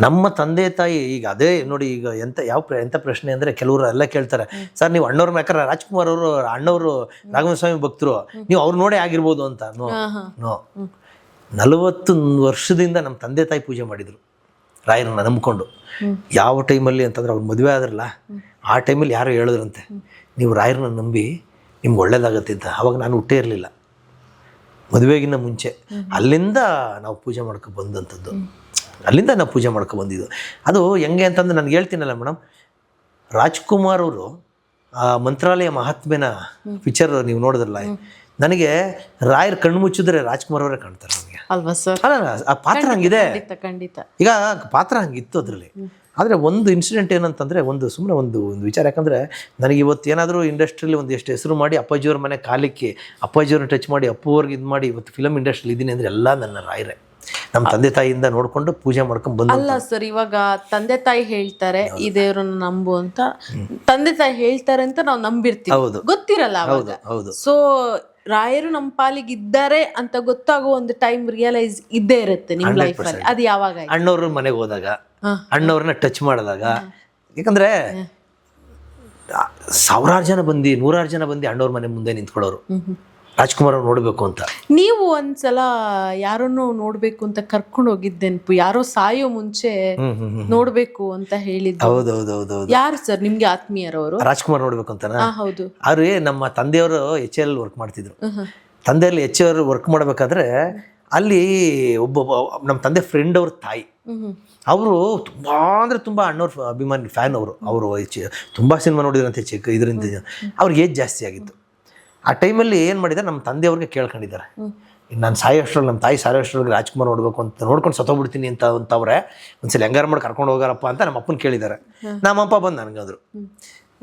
ನಮ್ಮ ತಂದೆ ತಾಯಿ ಈಗ ಅದೇ ನೋಡಿ ಈಗ ಎಂತ ಯಾವ ಪ್ರ ಎಂಥ ಪ್ರಶ್ನೆ ಅಂದರೆ ಕೆಲವರು ಎಲ್ಲ ಕೇಳ್ತಾರೆ. ಸರ್ ನೀವು ಅಣ್ಣವ್ರ ಮ್ಯಾಕಾರ ರಾಜ್ಕುಮಾರ್ ಅವರು ಅಣ್ಣವರು ರಾಘವೇಂದ್ರ ಸ್ವಾಮಿ ಭಕ್ತರು ನೀವು ಅವ್ರು ನೋಡೇ ಆಗಿರ್ಬೋದು ಅಂತ. No no. ನಲವತ್ತು ವರ್ಷದಿಂದ ನಮ್ಮ ತಂದೆ ತಾಯಿ ಪೂಜೆ ಮಾಡಿದರು ರಾಯರನ್ನ ನಂಬ್ಕೊಂಡು. ಯಾವ ಟೈಮಲ್ಲಿ ಅಂತಂದ್ರೆ ಅವ್ರು ಮದುವೆ ಆದ್ರಲ್ಲ ಆ ಟೈಮಲ್ಲಿ ಯಾರೋ ಹೇಳಿದ್ರಂತೆ ನೀವು ರಾಯರನ್ನ ನಂಬಿ ನಿಮ್ಗೆ ಒಳ್ಳೇದಾಗತ್ತೆ ಅಂತ ಅವಾಗ ನಾನು ಹುಟ್ಟೇ ಇರಲಿಲ್ಲ. ಮದುವೆಗಿನ್ನ ಮುಂಚೆ. ಅಲ್ಲಿಂದ ನಾವು ಪೂಜೆ ಮಾಡ್ಕೊ ಬಂದಂಥದ್ದು. ಅಲ್ಲಿಂದ ನಾವು ಪೂಜೆ ಮಾಡ್ಕೊ ಬಂದಿದ್ದು. ಅದು ಹೆಂಗೆ ಅಂತಂದ್ರೆ ನನಗೆ ಹೇಳ್ತೀನಲ್ಲ ಮೇಡಮ್ ರಾಜ್ಕುಮಾರ್ ಅವರು ಆ ಮಂತ್ರಾಲಯ ಮಹಾತ್ಮೆನ ಪಿಕ್ಚರ್ ನೀವು ನೋಡಿದ್ರಲ್ಲ? ನನಗೆ ರಾಯರ್ ಕಣ್ಣು ಮುಚ್ಚಿದ್ರೆ ರಾಜ್ಕುಮಾರ್ ಅವರೇ ಕಾಣ್ತಾರೆ ನನಗೆ ಅಲ್ವಾ ಸರ್ ಅಲ್ಲ ಆ ಪಾತ್ರ ಹಂಗಿದೆ. ಖಂಡಿತ ಈಗ ಪಾತ್ರ ಹಂಗಿತ್ತು ಅದರಲ್ಲಿ. ಆದರೆ ಒಂದು ಇನ್ಸಿಡೆಂಟ್ ಏನಂತಂದರೆ ಒಂದು ಸುಮ್ಮನೆ ಒಂದು ಒಂದು ವಿಚಾರ ಯಾಕಂದರೆ ನನಗೆ ಇವತ್ತು ಏನಾದರೂ ಇಂಡಸ್ಟ್ರಿಲಿ ಒಂದು ಎಷ್ಟು ಹೆಸರು ಮಾಡಿ ಅಪ್ಪಾಜಿಯವ್ರ ಮನೆ ಕಾಲಿಕ್ಕೆ ಅಪ್ಪಾಜಿಯವ್ರನ್ನ ಟಚ್ ಮಾಡಿ ಅಪ್ಪವ್ರಿಗೆ ಇದು ಮಾಡಿ ಇವತ್ತು ಫಿಲಮ್ ಇಂಡಸ್ಟ್ರಿಲಿ ಇದ್ದೀನಿ ಅಂದರೆ ಎಲ್ಲ ನನ್ನ ರಾಯರೇ. ನಮ್ಮ ತಂದೆ ತಾಯಿಯಿಂದ ನೋಡ್ಕೊಂಡು ಪೂಜೆ ಮಾಡ್ಕೊಂಡು ಬಂದು ಅಲ್ಲ ಸರ್ ಇವಾಗ ತಂದೆ ತಾಯಿ ಹೇಳ್ತಾರೆ ಈ ದೇವ್ರನ್ನ ನಂಬು ಅಂತ. ತಂದೆ ತಾಯಿ ಹೇಳ್ತಾರೆ ಅಂತ ನಾವು ನಂಬಿರ್ತೀವಿ. ಹೌದು. ಗೊತ್ತಿರಲ್ಲ ಹೌದು ಹೌದು. ಸೊ ರಾಯರು ನಮ್ಮ ಪಾಲಿಗೆ ಇದ್ದಾರೆ ಅಂತ ಗೊತ್ತಾಗೋ ಒಂದು ಟೈಮ್ ರಿಯಲೈಸ್ ಇದ್ದೇ ಇರುತ್ತೆ ನಿಮ್ ಲೈಫ್ ಅಲ್ಲಿ. ಅದು ಯಾವಾಗ? ಅಣ್ಣವ್ರ ಮನೆಗೆ ಹೋದಾಗ ಅಣ್ಣವ್ರನ್ನ ಟಚ್ ಮಾಡಿದಾಗ ಯಾಕಂದ್ರೆ ಸಾವಿರಾರು ಜನ ಬಂದು ನೂರಾರು ಜನ ಬಂದು ಅಣ್ಣವ್ರ ಮನೆ ಮುಂದೆ ನಿಂತ್ಕೊಳ್ಳೋರು. ರಾಜ್ಕುಮಾರ್ ಅವ್ರು ನೋಡಬೇಕು ಅಂತ. ನೀವು ಒಂದ್ಸಲ ಯಾರನ್ನೋ ನೋಡ್ಬೇಕು ಅಂತ ಕರ್ಕೊಂಡು ಹೋಗಿದ್ದೆ ನೆನಪು ಯಾರೋ ಸಾಯೋ ಮುಂಚೆ ನೋಡ್ಬೇಕು ಅಂತ ಹೇಳಿದ್ದು. ಹೌದು ಹೌದು ಹೌದು ಹೌದು ಯಾರು ಸರ್ ನಿಮ್ಗೆ ಆತ್ಮೀಯರವರು ರಾಜ್ಕುಮಾರ್ ನೋಡ್ಬೇಕು ಅಂತ ಹೌದು. ಅರೇ ನಮ್ಮ ತಂದೆಯವರು ಎಚ್ ಎಲ್ ವರ್ಕ್ ಮಾಡ್ತಿದ್ರು. ತಂದೆಯಲ್ಲಿ ಎಚ್ ಎಲ್ ವರ್ಕ್ ಮಾಡಬೇಕಾದ್ರೆ ಅಲ್ಲಿ ಒಬ್ಬ ನಮ್ಮ ತಂದೆ ಫ್ರೆಂಡ್ ಅವ್ರ ತಾಯಿ. ಅವರು ತುಂಬ ಅಂದರೆ ತುಂಬ ಅಣ್ಣವ್ರ ಅಭಿಮಾನಿ ಫ್ಯಾನ್ ಅವರು. ಅವರು ತುಂಬ ಸಿನಿಮಾ ನೋಡಿದ್ರಂತೆ ಚಿಕ್ಕ ಇದರಿಂದ. ಅವ್ರಿಗೆ ಏಜ್ ಜಾಸ್ತಿ ಆಗಿತ್ತು. ಆ ಟೈಮಲ್ಲಿ ಏನು ಮಾಡಿದ್ದಾರೆ ನಮ್ಮ ತಂದೆಯವ್ರಿಗೆ ಕೇಳ್ಕೊಂಡಿದ್ದಾರೆ. ನಾನು ಸಾಯೋಷ್ಟ್ರಲ್ಲಿ ನಮ್ಮ ತಾಯಿ ಸಾಯೋಷ್ಟ್ರಲ್ಲಿ ರಾಜ್ಕುಮಾರ್ ನೋಡ್ಬೇಕು ಅಂತ ನೋಡ್ಕೊಂಡು ಸತ್ತೋಗ್ಬಿಡ್ತೀನಿ ಅಂತ ಅಂತವ್ರೆ ಒಂದ್ಸಲ ಹೆಂಗಾರು ಮಾಡಿ ಕರ್ಕೊಂಡು ಹೋಗಾರಪ್ಪ ಅಂತ ನಮ್ಮ ಅಪ್ಪನ ಕೇಳಿದ್ದಾರೆ. ನಮ್ಮಪ್ಪ ಬಂದು ನನಗಾದ್ರು.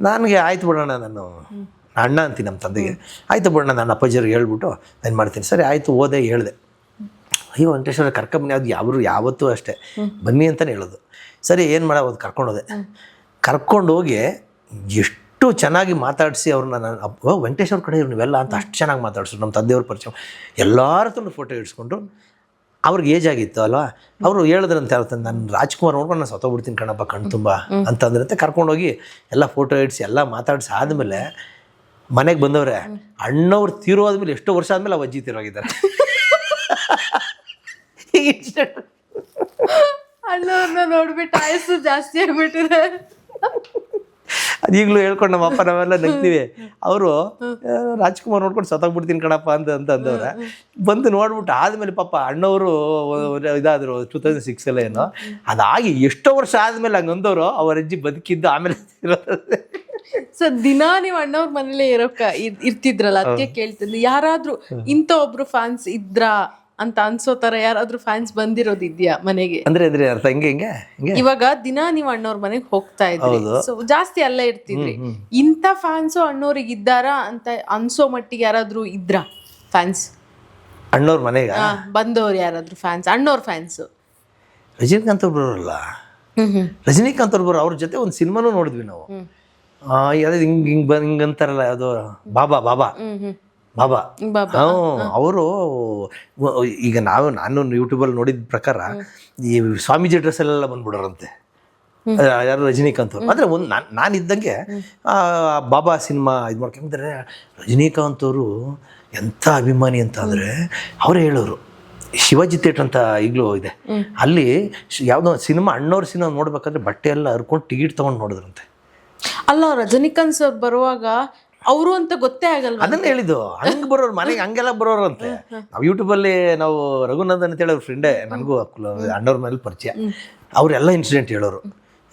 ನನಗೆ ಆಯ್ತು ಬಿಡೋಣ ನಾನು. ಅಣ್ಣ ಅಂತೀನಿ ನಮ್ಮ ತಂದೆಗೆ. ಆಯ್ತು ಬಿಡೋಣ ನಾನು ಅಪ್ಪಾಜಿಯವ್ರಿಗೆ ಹೇಳ್ಬಿಟ್ಟು ನಾನು ಮಾಡ್ತೀನಿ. ಸರಿ ಆಯಿತು ಓದೆ ಹೇಳಿದೆ. ಅಯ್ಯೋ ವೆಂಕಟೇಶ್ವರ ಕರ್ಕೊಂಬನ್ನಿ ಅದು ಯಾವರು ಯಾವತ್ತೂ ಅಷ್ಟೇ. ಬನ್ನಿ ಅಂತಲೇ ಹೇಳೋದು. ಸರಿ ಏನು ಮಾಡೋದು ಕರ್ಕೊಂಡೋದೆ ಕರ್ಕೊಂಡು ಹೋಗಿ ಎಷ್ಟು ಚೆನ್ನಾಗಿ ಮಾತಾಡಿಸಿ ಅವ್ರನ್ನ ನಾನು ವೆಂಕಟೇಶ್ವರ ಕಡೆ ಇವ್ರು ನೀವೆಲ್ಲ ಅಂತ ಅಷ್ಟು ಚೆನ್ನಾಗಿ ಮಾತಾಡಿಸ್ರು ನಮ್ಮ ತಂದೆಯವ್ರ ಪರಿಚಯ. ಎಲ್ಲರ ಹತ್ರ ಫೋಟೋ ಇಡ್ಸ್ಕೊಂಡು ಅವ್ರಿಗೆ ಏಜ್ ಆಗಿತ್ತು ಅಲ್ವಾ? ಅವರು ಹೇಳಿದ್ರಂತೆ ಹೇಳ್ತಾನೆ ನಾನು ರಾಜ್ಕುಮಾರ್ ನೋಡ್ಕೊಂಡು ನಾನು ಸತ್ತೋಗ್ಬಿಡ್ತೀನಿ ಕಣಪ್ಪ, ಕಣ್ ತುಂಬ ಅಂತಂದ್ರಂತೆ ಕರ್ಕೊಂಡೋಗಿ ಎಲ್ಲ ಫೋಟೋ ಇಡಿಸಿ, ಎಲ್ಲ ಮಾತಾಡಿಸಿ ಆದಮೇಲೆ ಮನೆಗೆ ಬಂದವ್ರೆ, ಅಣ್ಣವ್ರು ತೀರೋದ್ಮೇಲೆ ಎಷ್ಟು ವರ್ಷ ಆದಮೇಲೆ ಅವ ಅಜ್ಜಿ ತೀರೋಗಿದ್ದಾರೆ ಅಣ್ಣವ್ರನ್ನ ನೋಡ್ಬಿಟ್ಟು ಆಯಸ್ಸು ಜಾಸ್ತಿ ಆಗ್ಬಿಟ್ಟಿದೆ. ಅದು ಈಗಲೂ ಹೇಳ್ಕೊಂಡು ನಮ್ಮ ಅಪ್ಪ ನಾವೆಲ್ಲ ನಗ್ತೀವಿ. ಅವರು ರಾಜ್ಕುಮಾರ್ ನೋಡ್ಕೊಂಡು ಸತ್ತೋಗ್ಬಿಡ್ತೀನಿ ಕಣಪ್ಪ ಅಂತ ಅಂತ ಅಂದವ್ರೆ. ಬಂದು ನೋಡ್ಬಿಟ್ಟು ಆದಮೇಲೆ ಪಾಪ ಅಣ್ಣವರು ಇದಾದರು ಟೂ ತೌಸಂಡ್ ಸಿಕ್ಸ್ ಎಲ್ಲ ಏನೋ. ಅದಾಗಿ ಎಷ್ಟೋ ವರ್ಷ ಆದಮೇಲೆ ಹಂಗೆ ಅವರ ಅಜ್ಜಿ ಬದುಕಿದ್ದು ಆಮೇಲೆ. ಸೊ ದಿನಾ ನೀವು ಅಣ್ಣವ್ರ ಮನೇಲೆ ಇರೋಕ ಇರ್- ಇರ್ತಿದ್ರಲ್ಲ ಅದಕ್ಕೆ ಕೇಳ್ತಿದ್ದೆ. ಯಾರಾದ್ರೂ ಇಂಥ ಒಬ್ರು ಫ್ಯಾನ್ಸ್ ಇದ್ರಾ? ಅಂತ ಅನ್ಸೋ ತರ ಯಾರಾದ್ರೂ ಫ್ಯಾನ್ಸ್ ಬಂದಿರೋದು ಇದ್ಯಾ ಮನೆಗೆ? ಅಂದ್ರೆ ಅರ್ಥ ಹಿಂಗೆ ಹಿಂಗೆ ಹಿಂಗೆ? ಇವಾಗ ದಿನ ನೀವು ಅಣ್ಣವ್ರ ಮನೆಗೆ ಹೋಗ್ತಾ ಇದ್ರಿ. ಸೊ ಜಾಸ್ತಿ ಅಲ್ಲೇ ಇರ್ತಿದ್ರಿ. ಇಂಥ ಫ್ಯಾನ್ಸ್ ಅಣ್ಣವ್ರಿಗೆ ಇದ್ದಾರಾ ಅಂತ ಅನ್ಸೋ ಮಟ್ಟಿಗೆ ಯಾರಾದ್ರೂ ಇದ್ರ ಫ್ಯಾನ್ಸ್ ಅಣ್ಣವ್ರ ಮನೆಗೆ? ಬಂದವ್ರು ಯಾರಾದ್ರೂ ಫ್ಯಾನ್ಸ್ ಅಣ್ಣವ್ರ ಫ್ಯಾನ್ಸ್ ರಜನಿಕಾಂತ್ ಅವ್ರು ಬರೋರಲ್ಲ ಹ್ಮ್ ಹ್ಮ್. ರಜನಿಕಾಂತ್ ಅವ್ರು ಬರೋ ಅವ್ರ ಜೊತೆ ಒಂದು ಸಿನಿಮಾನೂ ನೋಡಿದ್ವಿ ನಾವು. ಆ, ಯಾವ್ದು ಹಿಂಗೆ ಹಿಂಗೆ ಬಂದು ಹಿಂಗೆ ಅಂತಾರಲ್ಲ ಅದು ಬಾಬಾ ಬಾಬಾ. ಬಾಬಾ. ಅವರು ಈಗ ನಾವು ನಾನು ಯೂಟ್ಯೂಬಲ್ಲಿ ನೋಡಿದ ಪ್ರಕಾರ ಈ ಸ್ವಾಮೀಜಿ ಡ್ರೆಸ್ಸಲ್ಲೆಲ್ಲ ಬಂದ್ಬಿಡೋರಂತೆ. ಯಾರು ರಜನಿಕಾಂತ್ ಅವರು. ಅಂದರೆ ಒಂದು ನಾನು ನಾನಿದ್ದಂಗೆ ಬಾಬಾ ಸಿನಿಮಾ ಇದು ಮಾಡ್ಕೊಂಡ್ರೆ ರಜನಿಕಾಂತ್ ಅವರು ಎಂಥ ಅಭಿಮಾನಿ ಅಂತ ಅಂದರೆ ಅವರೇ ಹೇಳೋರು. ಶಿವಾಜಿ ಥಿಯೇಟ್ರ್ ಅಂತ ಈಗಲೂ ಇದೆ. ಅಲ್ಲಿ ಯಾವ್ದೋ ಯಾವುದೋ ಸಿನಿಮಾ ಅಣ್ಣವ್ರ ಸಿನಿಮಾ ನೋಡ್ಬೇಕಾದ್ರೆ ಬಟ್ಟೆ ಎಲ್ಲ ಹರ್ಕೊಂಡು ಟಿಕೆಟ್ ತೊಗೊಂಡು ನೋಡಿದ್ರಂತೆ. ಅಲ್ಲ ರಜನಿಕಾಂತ್ ಸರ್ ಬರುವಾಗ ಅವರು ಅಂತ ಗೊತ್ತೇ ಆಗಲ್ಲ ಅದನ್ನ ಹೇಳಿದ್ದು. ಹಂಗೆ ಬರೋರು ಮನೆಗೆ ಹಂಗೆಲ್ಲ ಬರೋರಂತೆ ನಾವು ಯೂಟ್ಯೂಬಲ್ಲಿ ನಾವು ರಘುನಂದನ್ ಅಂತ ಹೇಳಿ ಅವ್ರ ಫ್ರೆಂಡೇ ನನಗೂ ಅಣ್ಣವ್ರ ಮೇಲೆ ಪರಿಚಯ. ಅವರೆಲ್ಲ ಇನ್ಸಿಡೆಂಟ್ ಹೇಳೋರು.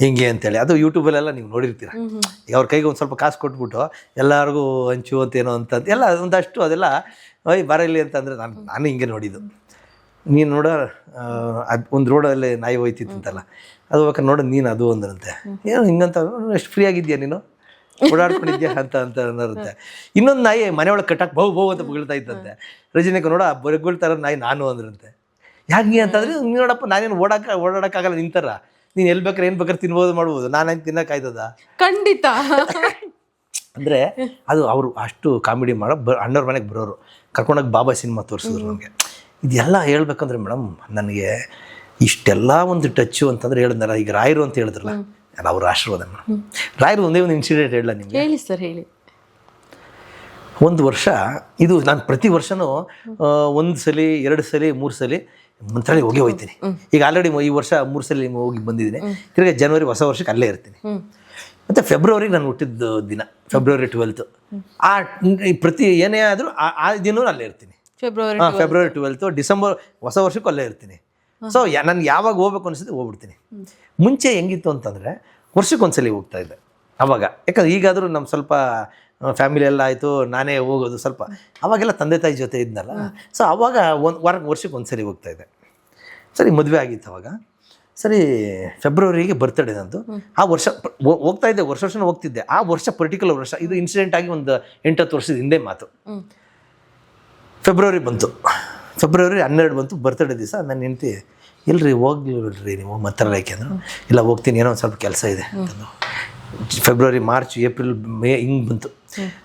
ಹಿಂಗೆ ಅಂತೇಳಿ. ಅದು ಯೂಟ್ಯೂಬಲ್ಲೆಲ್ಲ ನೀವು ನೋಡಿರ್ತೀರ. ಈಗ ಅವ್ರ ಕೈಗೆ ಒಂದು ಸ್ವಲ್ಪ ಕಾಸು ಕೊಟ್ಬಿಟ್ಟು ಎಲ್ಲರಿಗೂ ಹಂಚು ಅಂತ ಏನೋ ಅಂತ ಎಲ್ಲ ಒಂದಷ್ಟು ಅದೆಲ್ಲ ಓಯ್ ಬರಲಿ ಅಂತಂದರೆ ನಾನು ನಾನು ಹಿಂಗೆ ನೋಡಿದ್ದು. ನೀನು ನೋಡ ಅದು ಒಂದು ರೋಡಲ್ಲಿ ನಾಯಿ ಹೋಯ್ತಿತ್ತಂತಲ್ಲ. ಅದು ಬೇಕಾದ್ರೆ ನೋಡೋದು ನೀನು ಅದು ಅಂದ್ರಂತೆ. ಏನು ಹಿಂಗಂತ ಎಷ್ಟು ಫ್ರೀ ಆಗಿದ್ಯಾ ನೀನು? ಓಡಾಡ್ಕೊಂಡಿದ್ಯಾ ಅಂತ ಅಂತ ಅನ್ನೋರುತ್ತೆ. ಇನ್ನೊಂದು ನಾಯಿ ಮನೆ ಒಳಗೆ ಕಟ್ಟಕ್ಕೆ ಬಹು ಬಹು ಅಂತ ಬೀಳ್ತಾ ಇದ್ದಂತೆ. ರಜನಿಕ ನೋಡ ಬರಗುಳ್ತಾರ ನಾಯಿ ನಾನು ಅಂದ್ರಂತೆ. ಯಾಕೆ ಅಂತಂದ್ರೆ ನೀನು ನೋಡಪ್ಪ ನಾನೇನು ಓಡಾಕ ಓಡಾಡಕ್ಕಾಗಲ್ಲ ನಿಂತಾರ ನೀನು ಎಲ್ಲಿ ಬೇಕಾರೆ ಏನು ಬೇಕಾದ್ರೆ ತಿನ್ಬೋದು ಮಾಡ್ಬೋದು. ನಾನು ಹೆಂಗೆ ತಿನ್ನಕ್ಕಾಯ್ತದ ಖಂಡಿತ. ಅಂದರೆ ಅದು ಅವರು ಅಷ್ಟು ಕಾಮಿಡಿ ಮಾಡೋ ಬ ಅಣ್ಣವ್ರ ಮನೆಗೆ ಬರೋರು. ಕರ್ಕೊಂಡೋಗಿ ಬಾಬಾ ಸಿನಿಮಾ ತೋರಿಸಿದ್ರು ನನಗೆ ಇದೆಲ್ಲ ಹೇಳ್ಬೇಕಂದ್ರೆ ಮೇಡಮ್ ನನಗೆ ಇಷ್ಟೆಲ್ಲ ಒಂದು ಟಚ್ಚು ಅಂತಂದ್ರೆ ಹೇಳಿದ್ನಲ್ಲ ಈಗ ರಾಯರು ಅಂತ ಹೇಳಿದ್ರಲ್ಲ ಅಲ್ಲ ಅವ್ರ ಆಶೀರ್ವಾದ ಮೇಡಮ್ ರಾಯರು ಒಂದೇ ಒಂದು ಇನ್ಸಿಡೆಂಟ್ ಹೇಳಲ್ಲ ನಿಮಗೆ? ಹೇಳಿ ಸರ್ ಹೇಳಿ. ಒಂದು ವರ್ಷ ಇದು ನಾನು ಪ್ರತಿ ವರ್ಷನೂ ಆ, ಒಂದು ಸಲ ಎರಡು ಸಲ ಮೂರು ಸಲ ಮಂತ್ರಾಲಯ ಹೋಗಿ ಹೋಗ್ತೀನಿ ಈಗ ಆಲ್ರೆಡಿ ಈ ವರ್ಷ ಮೂರು ಸಲ ಹೋಗಿ ಬಂದಿದ್ದೀನಿ. ತಿರ್ಗಿ ಜನವರಿ ಹೊಸ ವರ್ಷಕ್ಕೆ ಅಲ್ಲೇ ಇರ್ತೀನಿ. ಮತ್ತು ಫೆಬ್ರವರಿಗೆ ನಾನು ಹುಟ್ಟಿದ ದಿನ ಫೆಬ್ರವರಿ ಟ್ವೆಲ್ತು ಆ ಪ್ರತಿ ಏನೇ ಆದರೂ ಆ ದಿನವೂ ಅಲ್ಲೇ ಇರ್ತೀನಿ. ಫೆಬ್ರವರಿ ಫೆಬ್ರವರಿ ಟ್ವೆಲ್ತು ಡಿಸೆಂಬರ್ ಹೊಸ ವರ್ಷಕ್ಕೂ ಅಲ್ಲೇ ಇರ್ತೀನಿ. ಸೊ ನನ್ಗೆ ಯಾವಾಗ ಹೋಗ್ಬೇಕು ಅನ್ಸುತ್ತೆ ಹೋಗ್ಬಿಡ್ತೀನಿ. ಮುಂಚೆ ಹೆಂಗಿತ್ತು ಅಂತಂದರೆ ವರ್ಷಕ್ಕೊಂದ್ಸಲಿ ಹೋಗ್ತಾ ಇದ್ದೆ ಅವಾಗ. ಯಾಕಂದ್ರೆ ಈಗಾದರೂ ನಮ್ಮ ಸ್ವಲ್ಪ ಫ್ಯಾಮಿಲಿ ಎಲ್ಲ ಆಯಿತು ನಾನೇ ಹೋಗೋದು ಸ್ವಲ್ಪ. ಅವಾಗೆಲ್ಲ ತಂದೆ ತಾಯಿ ಜೊತೆ ಇದ್ನಲ್ಲ. ಸೊ ಅವಾಗ ಒಂದು ವಾರ ವರ್ಷಕ್ಕೆ ಒಂದ್ಸರಿ ಹೋಗ್ತಾ ಇದ್ದೆ. ಸರಿ ಮದುವೆ ಆಗಿತ್ತು ಅವಾಗ. ಸರಿ ಫೆಬ್ರವರಿಗೆ ಬರ್ತಡೇ ನಂದು. ಆ ವರ್ಷ ಹೋಗ್ತಾ ಇದ್ದೆ ವರ್ಷ ವರ್ಷನೂ ಹೋಗ್ತಿದ್ದೆ. ಆ ವರ್ಷ ಪರ್ಟಿಕ್ಯುಲರ್ ವರ್ಷ ಇದು ಇನ್ಸಿಡೆಂಟ್ ಆಗಿ ಒಂದು ಎಂಟತ್ತು ವರ್ಷದ ಹಿಂದೆ ಮಾತು. ಫೆಬ್ರವರಿ ಬಂತು. ಫೆಬ್ರವರಿ ಹನ್ನೆರಡು ಬಂತು ಬರ್ತಡೇ ದಿವಸ ನನ್ನ ಹೆಂಡತಿ ಇಲ್ರಿ ಬಿಡ್ರಿ ನೀವು ಮಂತ್ರಾಲಯಕ್ಕೆ ಅಂದರು. ಇಲ್ಲ ಹೋಗ್ತೀನಿ ಏನೋ ಒಂದು ಸ್ವಲ್ಪ ಕೆಲಸ ಇದೆ ಅಂತಂದು ಫೆಬ್ರವರಿ ಮಾರ್ಚ್ ಏಪ್ರಿಲ್ ಮೇ ಹಿಂಗೆ ಬಂತು.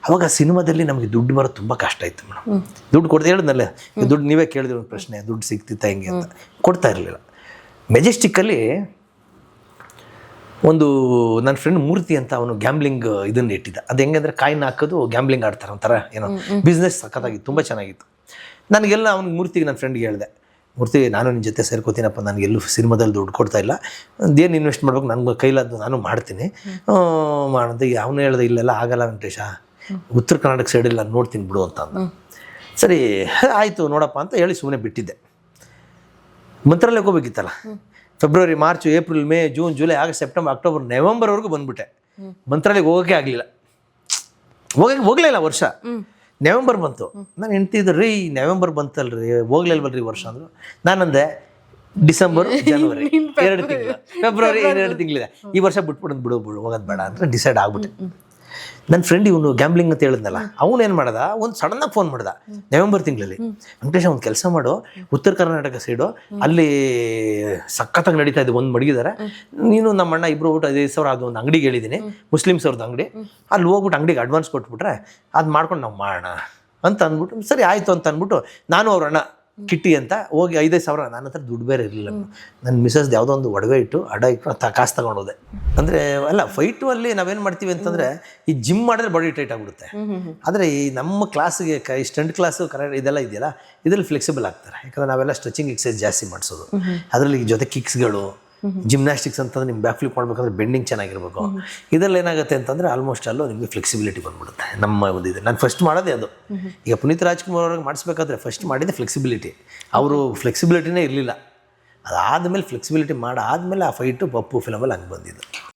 ಅವಾಗ ಸಿನಿಮಾದಲ್ಲಿ ನಮಗೆ ದುಡ್ಡು ಬರೋದು ತುಂಬ ಕಷ್ಟ ಇತ್ತು ಮೇಡಮ್ ದುಡ್ಡು ಕೊಡ್ತಾ ಹೇಳಿದ್ನಲ್ಲ ದುಡ್ಡು ನೀವೇ ಕೇಳಿದ್ರು ಒಂದು ಪ್ರಶ್ನೆ ದುಡ್ಡು ಸಿಗ್ತಿತ್ತ ಹೆಂಗೆ ಅಂತ. ಕೊಡ್ತಾ ಇರಲಿಲ್ಲ. ಮೆಜೆಸ್ಟಿಕ್ಕಲ್ಲಿ ಒಂದು ನನ್ನ ಫ್ರೆಂಡ್ ಮೂರ್ತಿ ಅಂತ ಅವನು ಗ್ಯಾಮ್ಲಿಂಗ್ ಇದನ್ನ ಇಟ್ಟಿದ್ದ. ಅದು ಹೆಂಗಂದ್ರೆ ಕಾಯಿನ ಹಾಕೋದು ಗ್ಯಾಮ್ಲಿಂಗ್ ಆಡ್ತಾರೆ ಒಂಥರ ಏನೋ ಬಿಸ್ನೆಸ್ ಸಖತ್ತಾಗಿತ್ತು ತುಂಬ ಚೆನ್ನಾಗಿತ್ತು. ನನಗೆಲ್ಲ ಅವ್ನಿಗೆ ಮೂರ್ತಿಗೆ ನನ್ನ ಫ್ರೆಂಡ್ಗೆ ಹೇಳಿದೆ ಮೂರ್ತಿ ನಾನು ನಿನ್ನ ಜೊತೆ ಸೇರ್ಕೋತೀನಪ್ಪ ನನಗೆ ಎಲ್ಲೂ ಸಿನಿಮಾದಲ್ಲಿ ದುಡ್ಡು ಕೊಡ್ತಾ ಇಲ್ಲ. ಏನು ಇನ್ವೆಸ್ಟ್ ಮಾಡ್ಬೇಕು ನನಗೆ ಕೈಲಾದ್ದು ನಾನು ಮಾಡ್ತೀನಿ. ಮಾಡಿದೆ. ಅವನು ಹೇಳ್ದೆ ಇಲ್ಲೆಲ್ಲ ಆಗಲ್ಲ ವೆಂಕಟೇಶ ಉತ್ತರ ಕರ್ನಾಟಕ ಸೈಡಲ್ಲಿ ನಾನು ನೋಡ್ತೀನಿ ಬಿಡು ಅಂತ ಅಂದ. ಸರಿ ಆಯಿತು ನೋಡಪ್ಪ ಅಂತ ಹೇಳಿ ಸುಮ್ಮನೆ ಬಿಟ್ಟಿದ್ದೆ. ಮಂತ್ರಾಲಯಕ್ಕೆ ಹೋಗ್ಬೇಕಿತ್ತಲ್ಲ? February March April May June July August September October ನವೆಂಬರ್ವರೆಗೂ ಬಂದ್ಬಿಟ್ಟೆ. ಮಂತ್ರಾಲಯಕ್ಕೆ ಹೋಗೋಕೆ ಆಗಲಿಲ್ಲ. ಹೋಗಕ್ಕೆ ಹೋಗ್ಲಿಲ್ಲ ವರ್ಷ. ನವೆಂಬರ್ ಬಂತು. ನಾನು ಹೆಂಡ್ತಿದ್ರು ರೀ ನವೆಂಬರ್ ಬಂತಲ್ರಿ ಹೋಗ್ಲಿಲ್ವಲ್ರಿ ರೀ ವರ್ಷ ಅಂದ್ರು. ನಾನಂದೆ ಡಿಸೆಂಬರ್ ಜನವರಿ ಎರಡು ತಿಂಗಳು. ಫೆಬ್ರವರಿ ಎರಡು ತಿಂಗಳಿದೆ. ಈ ವರ್ಷ ಬಿಟ್ಬಿಡೋದು ಬಿಡು ಬಿಡು ಹೋಗೋದು ಬೇಡ ಅಂತ ಡಿಸೈಡ್ ಆಗ್ಬಿಟ್ಟೆ. ನನ್ನ ಫ್ರೆಂಡ್ ಇವನು ಗ್ಯಾಂಬ್ಲಿಂಗ್ ಅಂತ ಹೇಳಿದ್ನಲ್ಲ ಅವನು ಏನು ಮಾಡ್ದ? ಒಂದು ಸಡನ್ನಾಗಿ ಫೋನ್ ಮಾಡ್ದ. ನವೆಂಬರ್ ತಿಂಗಳಲ್ಲಿ. ವೆಂಕಟೇಶ್ ಒಂದು ಕೆಲಸ ಮಾಡು. ಉತ್ತರ ಕರ್ನಾಟಕ ಸೈಡು ಅಲ್ಲಿ ಸಖತ್ತಾಗಿ ನಡೀತಾ ಇದೆ ಒಂದು ಮಡಗಿದ್ದಾರೆ ನೀನು ನಮ್ಮ ಅಣ್ಣ ಇಬ್ಬರು ಊಟ ಐದು ಸಾವಿರ ಅದು ಒಂದು ಅಂಗಡಿಗೆ ಹೇಳಿದ್ದೀನಿ ಮುಸ್ಲಿಮ್ಸ್ ಅವ್ರದ್ದು ಅಂಗಡಿ. ಅಲ್ಲಿ ಹೋಗ್ಬಿಟ್ಟು ಅಂಗಡಿಗೆ ಅಡ್ವಾನ್ಸ್ ಕೊಟ್ಬಿಟ್ರೆ ಅದು ಮಾಡ್ಕೊಂಡು ನಾವು ಮಾಡೋಣ ಅಂತ ಅಂದ್ಬಿಟ್ಟು ಸರಿ ಆಯಿತು ಅಂತ ಅಂದ್ಬಿಟ್ಟು ನಾನು ಅವ್ರ ಅಣ್ಣ ಕಿಟ್ಟಿ ಅಂತ ಹೋಗಿ ಐದೈದು ಸಾವಿರ ನನ್ನ ಹತ್ರ ದುಡ್ಡು ಬೇರೆ ಇರಲಿಲ್ಲ. ನನ್ನ ಮಿಸಸ್ ಯಾವುದೋ ಒಂದು ಒಡವೆ ಇಟ್ಟು ಅಡ ಇಟ್ಟು ತ ಕಾಸು ತಗೊಂಡೋದೆ. ಅಂದರೆ ಅಲ್ಲ ಫೈಟು ಅಲ್ಲಿ ನಾವೇನು ಮಾಡ್ತೀವಿ ಅಂತಂದರೆ ಈ ಜಿಮ್ ಮಾಡಿದ್ರೆ ಬಾಡಿ ಟೈಟ್ ಆಗಿಬಿಡುತ್ತೆ. ಆದರೆ ಈ ನಮ್ಮ ಕ್ಲಾಸ್ಗೆ ಕ ಈ ಸ್ಟಂಟ್ ಕ್ಲಾಸು ಕರೆಕ್ಟ್ ಇದೆಲ್ಲ ಇದೆಯಲ್ಲ ಇದರಲ್ಲಿ ಫ್ಲೆಕ್ಸಿಬಲ್ ಆಗ್ತಾರೆ. ಯಾಕಂದ್ರೆ ನಾವೆಲ್ಲ ಸ್ಟ್ರೆಚಿಂಗ್ ಎಕ್ಸೈಸ್ ಜಾಸ್ತಿ ಮಾಡಿಸೋದು. ಅದರಲ್ಲಿ ಜೊತೆ ಕಿಕ್ಸ್ಗಳು ಜಿಮ್ನಾಸ್ಟಿಕ್ಸ್ ಅಂತಂದ್ರೆ ನಿಮ್ಗೆ ಬ್ಯಾಕ್ ಫ್ಲಿಪ್ ಮಾಡ್ಬೇಕಂದ್ರೆ ಬೆಂಡಿಂಗ್ ಚೆನ್ನಾಗಿರ್ಬೇಕು. ಇದರಲ್ಲಿ ಏನಾಗುತ್ತೆ ಅಂತಂದ್ರೆ ಆಲ್ಮೋಸ್ಟ್ ಅಲ್ಲೂ ನಿಮಗೆ ಫ್ಲೆಕ್ಸಿಬಿಲಿಟಿ ಬಂದ್ಬಿಡುತ್ತೆ. ನಮ್ಮ ಒಂದು ಇದು. ನಾನು ಫಸ್ಟ್ ಮಾಡೋದೇ ಅದು. ಈಗ ಪುನೀತ್ ರಾಜ್ಕುಮಾರ್ ಅವ್ರಿಗೆ ಮಾಡಿಸ್ಬೇಕಾದ್ರೆ ಫಸ್ಟ್ ಮಾಡಿದ್ದೆ ಫ್ಲೆಕ್ಸಿಬಿಲಿಟಿ ಅವರು ಫ್ಲೆಕ್ಸಿಬಿಲಿಟಿನೇ ಇರಲಿಲ್ಲ. ಅದಾದಮೇಲೆ ಫ್ಲೆಕ್ಸಿಬಿಲಿಟಿ ಮಾಡಾದ್ಮೇಲೆ ಆ ಫೈಟು ಪಪ್ಪು ಫಿಲಮಲ್ಲಿ ಹಂಗೆ ಬಂದಿದ್ದು.